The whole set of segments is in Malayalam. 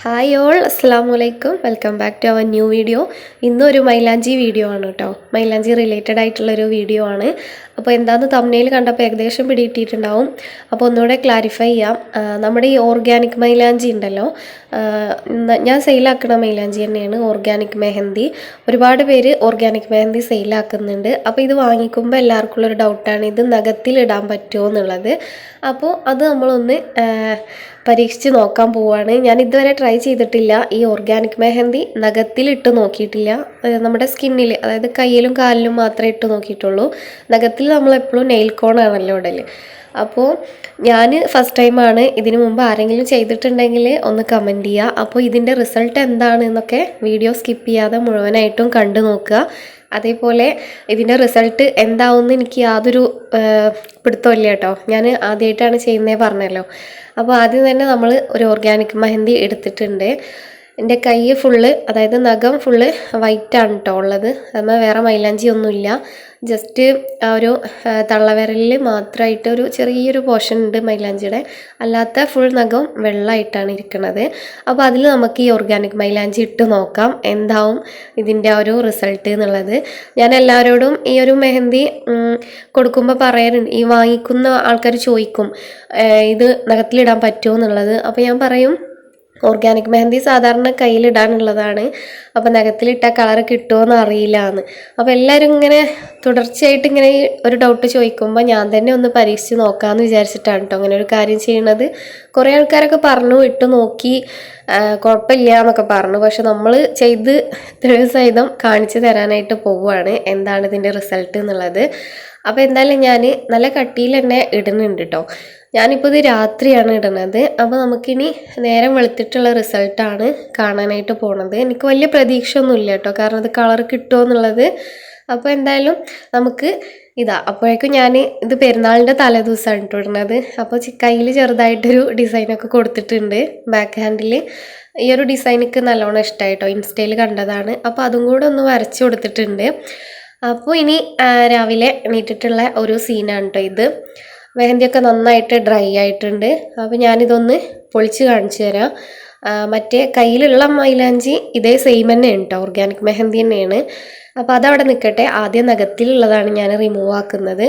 ഹായ് ഓൾ അസ്സാം വലൈക്കും welcome back to our new video ഇന്നൊരു മൈലാഞ്ചി വീഡിയോ ആണ് കേട്ടോ മൈലാഞ്ചി റിലേറ്റഡ് ആയിട്ടുള്ളൊരു വീഡിയോ ആണ്. അപ്പോൾ എന്താണെന്ന് തമ്മിൽ കണ്ടപ്പോൾ ഏകദേശം പിടിയിട്ടിട്ടുണ്ടാവും അപ്പോൾ ഒന്നുകൂടെ ക്ലാരിഫൈ ചെയ്യാം. നമ്മുടെ ഈ ഓർഗാനിക് മൈലാഞ്ചി ഉണ്ടല്ലോ. ഞാൻ സെയിലാക്കുന്ന മൈലാഞ്ചി തന്നെയാണ് ഓർഗാനിക് മെഹന്തി. ഒരുപാട് പേര് ഓർഗാനിക് മെഹന്തി സെയിലാക്കുന്നുണ്ട് അപ്പോൾ ഇത് വാങ്ങിക്കുമ്പോൾ എല്ലാവർക്കും ഉള്ളൊരു ഡൗട്ടാണ് ഇത് നഖത്തിലിടാൻ പറ്റുമോ എന്നുള്ളത്. അപ്പോൾ അത് നമ്മളൊന്ന് പരീക്ഷിച്ച് നോക്കാൻ പോവുകയാണ് ഞാൻ ഇതുവരെ ട്രൈ ചെയ്തിട്ടില്ല. ഈ ഓർഗാനിക് മെഹന്തി നഖത്തിലിട്ട് നോക്കിയിട്ടില്ല. നമ്മുടെ സ്കിന്നിൽ അതായത് കയ്യിലും കാലിലും മാത്രമേ ഇട്ട് നോക്കിയിട്ടുള്ളൂ. നഖത്തിൽ നമ്മൾ എപ്പോഴും നെയിൽ കോണാണല്ലോ ഇടൽ അപ്പോൾ ഞാൻ ഫസ്റ്റ് ടൈമാണ് ഇതിനു മുമ്പ് ആരെങ്കിലും ചെയ്തിട്ടുണ്ടെങ്കിൽ ഒന്ന് കമന്റ് ചെയ്യുക അപ്പോൾ ഇതിന്റെ റിസൾട്ട് എന്താണ് എന്നൊക്കെ വീഡിയോ സ്കിപ്പ് ചെയ്യാതെ മുഴുവനായിട്ടും കണ്ടു നോക്കുക. അതേപോലെ ഇതിന്റെ റിസൾട്ട് എന്താവുമെന്ന് എനിക്ക് യാതൊരു പിടുത്തമില്ല കേട്ടോ. ഞാൻ ആദ്യമായിട്ടാണ് ചെയ്യുന്നത് പറഞ്ഞല്ലോ. അപ്പോൾ ആദ്യം തന്നെ നമ്മൾ ഒരു ഓർഗാനിക് മെഹന്തി എടുത്തിട്ടുണ്ട്. എന്റെ കൈ ഫുള്ള് അതായത് നഖം ഫുള്ള് ആണ് കേട്ടോ ഉള്ളത്. അതുമ്പോൾ വേറെ മൈലാഞ്ചി ഒന്നുമില്ല. ജസ്റ്റ് ആ ഒരു തള്ളവിരലിൽ മാത്രമായിട്ട് ഒരു ചെറിയൊരു പോർഷൻ ഉണ്ട് മൈലാഞ്ചിയുടെ. അല്ലാത്ത ഫുൾ നഖം വെള്ളമായിട്ടാണ് ഇരിക്കുന്നത് അപ്പോൾ അതിൽ നമുക്ക് ഈ ഓർഗാനിക് മൈലാഞ്ചി ഇട്ട് നോക്കാം. എന്താവും ഇതിന്റെ ആ ഒരു റിസൾട്ട് എന്നുള്ളത്. ഞാൻ എല്ലാവരോടും ഈ ഒരു മെഹന്തി കൊടുക്കുമ്പോൾ പറയാറുണ്ട്. ഈ വാങ്ങിക്കുന്ന ആൾക്കാർ ചോദിക്കും "ഏഹ് ഇത് നഖത്തിലിടാൻ പറ്റുമോ? എന്നുള്ളത്. അപ്പോൾ ഞാൻ പറയും ഓർഗാനിക് മെഹന്തി സാധാരണ കയ്യിലിടാനുള്ളതാണ്. അപ്പോൾ നഖത്തിലിട്ട കളർ കിട്ടുമോയെന്ന് അറിയില്ല എന്ന് അപ്പോൾ എല്ലാവരും ഇങ്ങനെ തുടർച്ചയായിട്ട് ഇങ്ങനെ ഒരു ഡൗട്ട് ചോദിക്കുമ്പോൾ ഞാൻ തന്നെ ഒന്ന് പരീക്ഷിച്ച് നോക്കാമെന്ന് വിചാരിച്ചിട്ടാണ് കേട്ടോ അങ്ങനെ ഒരു കാര്യം ചെയ്യണത്. കുറേ ആൾക്കാരൊക്കെ പറഞ്ഞു ഇട്ട് നോക്കി. കുഴപ്പമില്ല എന്നൊക്കെ പറഞ്ഞു. പക്ഷെ നമ്മൾ ചെയ്ത് തെളിവ് സഹിതം കാണിച്ചു തരാനായിട്ട് പോവുകയാണ് എന്താണ് ഇതിന്റെ റിസൾട്ട് എന്നുള്ളത്. അപ്പോൾ എന്തായാലും ഞാൻ നല്ല കട്ടിയിൽ തന്നെ ഇടുന്നുണ്ട് കേട്ടോ ഞാനിപ്പോൾ ഇത് രാത്രിയാണ് ഇടുന്നത് അപ്പോൾ നമുക്കിനി നേരം വെളുത്തിട്ടുള്ള റിസൾട്ടാണ് കാണാനായിട്ട് പോണത്. എനിക്ക് വലിയ പ്രതീക്ഷ ഒന്നുമില്ല കേട്ടോ. കാരണം ഇത് കളർ കിട്ടുമോ എന്നുള്ളത്. അപ്പോൾ എന്തായാലും നമുക്ക് ഇതാ അപ്പോഴേക്കും ഞാൻ ഇത് പെരുന്നാളിന്റെ തലേദിവസമാണ് കേട്ടോ ഇടുന്നത് അപ്പോൾ കയ്യിൽ ചെറുതായിട്ടൊരു ഡിസൈനൊക്കെ കൊടുത്തിട്ടുണ്ട് ബാക്ക് ഹാൻഡിൽ ഈ ഒരു ഡിസൈനൊക്കെ നല്ലോണം ഇഷ്ടമായിട്ടോ ഇൻസ്റ്റയിൽ കണ്ടതാണ്. അപ്പോൾ അതും കൂടെ ഒന്ന് വരച്ച് കൊടുത്തിട്ടുണ്ട്. അപ്പോൾ ഇനി രാവിലെ എണീറ്റിട്ടുള്ള ഒരു സീനാണ് കേട്ടോ ഇത്. മെഹന്തിയൊക്കെ നന്നായിട്ട് ഡ്രൈ ആയിട്ടുണ്ട്. അപ്പോൾ ഞാനിതൊന്ന് പൊളിച്ച് കാണിച്ചു തരാം. മറ്റേ കയ്യിലുള്ള മൈലാഞ്ചി ഇതേ സെയിം തന്നെയാണ് കേട്ടോ ഓർഗാനിക് മെഹന്തി തന്നെയാണ്. അപ്പോൾ അതവിടെ നിൽക്കട്ടെ ആദ്യം നഖത്തിലുള്ളതാണ് ഞാൻ റിമൂവ് ആക്കുന്നത്.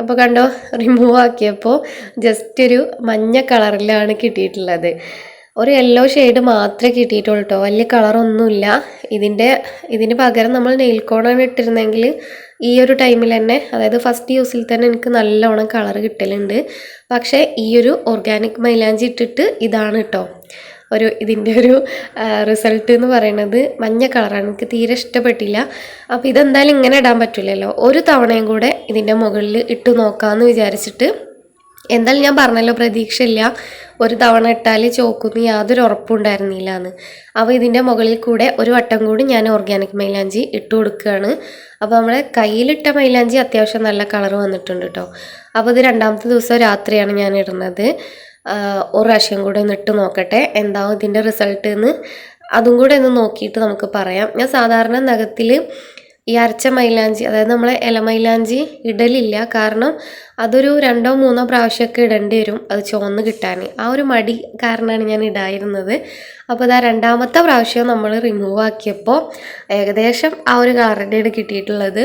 അപ്പോൾ കണ്ടോ റിമൂവ് ആക്കിയപ്പോൾ ജസ്റ്റ് ഒരു മഞ്ഞ കളറിലാണ് കിട്ടിയിട്ടുള്ളത്. ഒരു യെല്ലോ ഷെയ്ഡ് മാത്രമേ കിട്ടിയിട്ടുള്ളൂ കേട്ടോ വലിയ കളറൊന്നുമില്ല ഇതിന്റെ ഇതിന് പകരം നമ്മൾ നെയിൽ കോണാണ് ഇട്ടിരുന്നെങ്കിൽ ഈ ഒരു ടൈമിൽ തന്നെ അതായത് ഫസ്റ്റ് യൂസിൽ തന്നെ എനിക്ക് നല്ലോണം കളർ കിട്ടലുണ്ട്. പക്ഷേ ഈ ഒരു ഓർഗാനിക് മൈലാഞ്ചി ഇട്ടിട്ട് ഇതാണ് കേട്ടോ ഒരു ഇതിന്റെ ഒരു റിസൾട്ട് എന്ന് പറയുന്നത് മഞ്ഞ കളറാണ് എനിക്ക് തീരെ ഇഷ്ടപ്പെട്ടില്ല. അപ്പോൾ ഇതെന്തായാലും ഇങ്ങനെ ഇടാൻ പറ്റില്ലല്ലോ ഒരു തവണയും കൂടെ ഇതിന്റെ മുകളിൽ ഇട്ട് നോക്കാമെന്ന് വിചാരിച്ചിട്ട് എന്തായാലും ഞാൻ പറഞ്ഞല്ലോ പ്രതീക്ഷയില്ല. ഒരു തവണ ഇട്ടാൽ ചോക്കുന്ന് യാതൊരു ഉറപ്പുണ്ടായിരുന്നില്ല എന്ന് അപ്പോൾ ഇതിന്റെ മുകളിൽ കൂടെ ഒരു വട്ടം കൂടി ഞാൻ ഓർഗാനിക് മൈലാഞ്ചി ഇട്ട് കൊടുക്കുകയാണ്. അപ്പോൾ നമ്മുടെ കയ്യിലിട്ട മൈലാഞ്ചി അത്യാവശ്യം നല്ല കളർ വന്നിട്ടുണ്ട് കേട്ടോ അപ്പോൾ ഇത് രണ്ടാമത്തെ ദിവസം രാത്രിയാണ് ഞാൻ ഇടുന്നത്. ഒരു പ്രാവശ്യം കൂടെ ഒന്ന് ഇട്ട് നോക്കട്ടെ എന്താവും ഇതിന്റെ റിസൾട്ട് എന്ന് അതും കൂടെ ഒന്ന് നോക്കിയിട്ട് നമുക്ക് പറയാം. ഞാൻ സാധാരണ നഖത്തിൽ ഈ അരച്ച മൈലാഞ്ചി അതായത് നമ്മളെ ഇല മൈലാഞ്ചി ഇടലില്ല. കാരണം അതൊരു രണ്ടോ മൂന്നോ പ്രാവശ്യമൊക്കെ ഇടേണ്ടി വരും അത് ചുവന്ന് കിട്ടാൻ. ആ ഒരു മടി കാരണമാണ് ഞാൻ ഇടായിരുന്നത് അപ്പോൾ ഇതാ രണ്ടാമത്തെ പ്രാവശ്യം നമ്മൾ റിമൂവ് ആക്കിയപ്പോൾ ഏകദേശം ആ ഒരു കളറിന്റെയാണ് കിട്ടിയിട്ടുള്ളത്.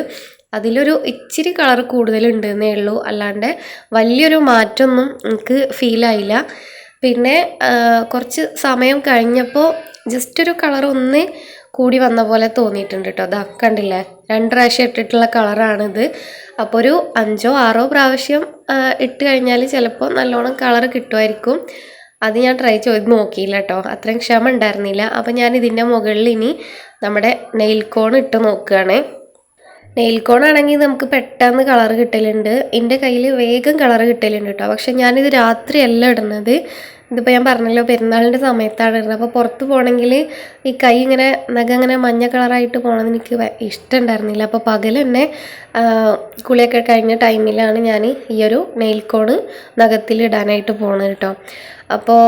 അതിലൊരു ഇച്ചിരി കളർ കൂടുതലുണ്ടെന്നേ ഉള്ളൂ. അല്ലാണ്ട് വലിയൊരു മാറ്റമൊന്നും എനിക്ക് ഫീലായില്ല പിന്നെ കുറച്ച് സമയം കഴിഞ്ഞപ്പോൾ ജസ്റ്റ് ഒരു കളർ ഒന്ന് കൂടി വന്ന പോലെ തോന്നിയിട്ടുണ്ട് കേട്ടോ അതാ കണ്ടില്ലേ? രണ്ട് പ്രാവശ്യം ഇട്ടിട്ടുള്ള കളറാണിത്. അപ്പോൾ ഒരു അഞ്ചോ ആറോ പ്രാവശ്യം ഇട്ട് കഴിഞ്ഞാൽ ചിലപ്പോൾ നല്ലോണം കളർ കിട്ടുമായിരിക്കും. അത് ഞാൻ ട്രൈ ചെയ്ത് നോക്കിയില്ല കേട്ടോ അത്രയും ക്ഷമ ഉണ്ടായിരുന്നില്ല. അപ്പോൾ ഞാൻ ഇതിന്റെ മുകളിൽ ഇനി നമ്മുടെ നെയിൽ കോൺ ഇട്ട് നോക്കുകയാണ് നെയിൽ കോൺ ആണെങ്കിൽ നമുക്ക് പെട്ടെന്ന് കളർ കിട്ടലുണ്ട്. എന്റെ കയ്യിൽ വേഗം കളർ കിട്ടലുണ്ട് കേട്ടോ പക്ഷെ ഞാനിത് രാത്രിയല്ല ഇടുന്നത്. ഇതിപ്പോൾ ഞാൻ പറഞ്ഞല്ലോ പെരുന്നാളിന്റെ സമയത്താണ് ഇരുന്നത് അപ്പോൾ പുറത്ത് പോകണമെങ്കിൽ ഈ കൈ ഇങ്ങനെ നഖം ഇങ്ങനെ മഞ്ഞ കളറായിട്ട് പോകണമെന്ന് എനിക്ക് ഇഷ്ടമുണ്ടായിരുന്നില്ല. അപ്പോൾ പകൽ തന്നെ കുളിയൊക്കെ കഴിഞ്ഞ ടൈമിലാണ് ഞാൻ ഈ ഒരു നെയിൽ കോൺ നഖത്തിൽ ഇടാനായിട്ട് പോണത് കേട്ടോ. അപ്പോൾ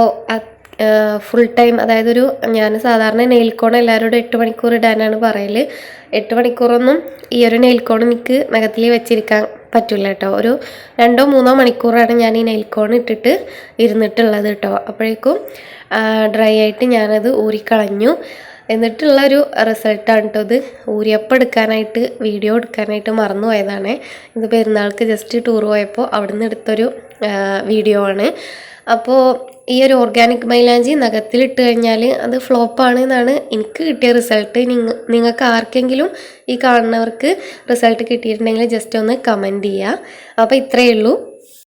ഫുൾ ടൈം അതായത് ഒരു ഞാൻ സാധാരണ നെയിൽ കോൺ എല്ലാവരോടും എട്ട് മണിക്കൂർ ഇടാനാണ് പറയൽ എട്ട് മണിക്കൂറൊന്നും ഈ ഒരു നെയിൽ കോൺ എനിക്ക് നഖത്തിൽ വെച്ചിരിക്കാൻ പറ്റില്ല കേട്ടോ. ഒരു രണ്ടോ മൂന്നോ മണിക്കൂറാണ് ഞാൻ ഈ നെയിൽ കോൺ ഇട്ടിട്ട് ഇരുന്നിട്ടുള്ളത് കേട്ടോ. അപ്പോഴേക്കും ഡ്രൈ ആയിട്ട് ഞാനത് ഊരിക്കളഞ്ഞു. എന്നിട്ടുള്ള ഒരു റിസൾട്ടാണ് കേട്ടോ ഇത്. ഊരിയപ്പം എടുക്കാനായിട്ട് വീഡിയോ എടുക്കാനായിട്ട് മറന്നു പോയതാണ് ഇത് പെരുന്നാൾക്ക് ജസ്റ്റ് ടൂർ പോയപ്പോൾ അവിടെ നിന്ന് എടുത്തൊരു വീഡിയോ ആണ്. അപ്പോൾ ഈ ഒരു ഓർഗാനിക് മൈലാഞ്ചി നഖത്തിലിട്ട് കഴിഞ്ഞാൽ അത് ഫ്ലോപ്പാണ് എന്നാണ് എനിക്ക് കിട്ടിയ റിസൾട്ട് നിങ്ങ നിങ്ങൾക്ക് ആർക്കെങ്കിലും ഈ കാണുന്നവർക്ക് റിസൾട്ട് കിട്ടിയിട്ടുണ്ടെങ്കിൽ ജസ്റ്റ് ഒന്ന് കമന്റ് ചെയ്യുക അപ്പോൾ ഇത്രയേ ഉള്ളൂ.